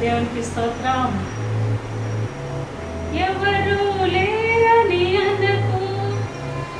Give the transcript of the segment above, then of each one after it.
దేవునికి స్తోత్రం. ఎవరు లేని అనకు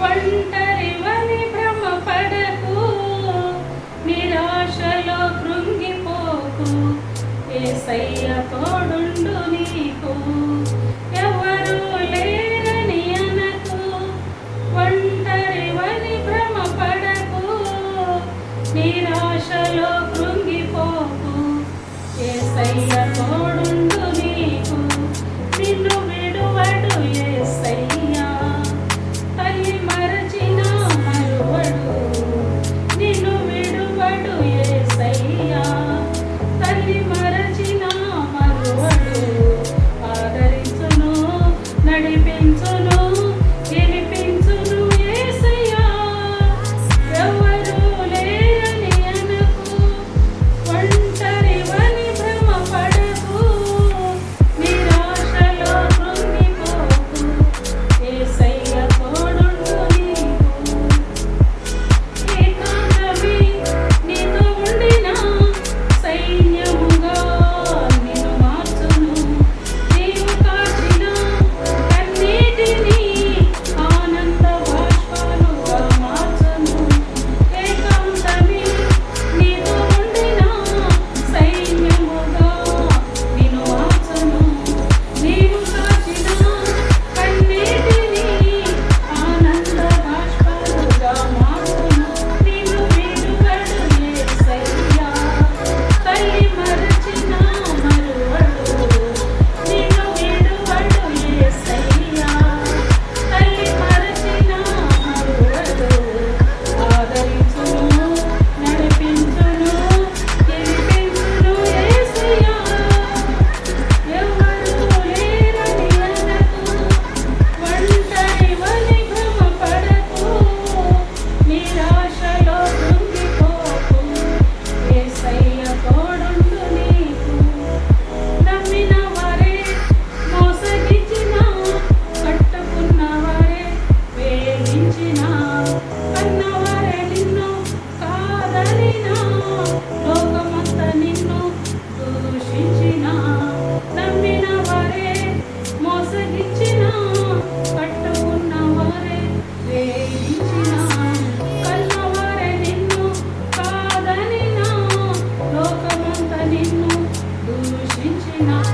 ఒంటరివని భ్రమపడకు నిరాశలో కృంగిపోకు ఏ తోడు You. not.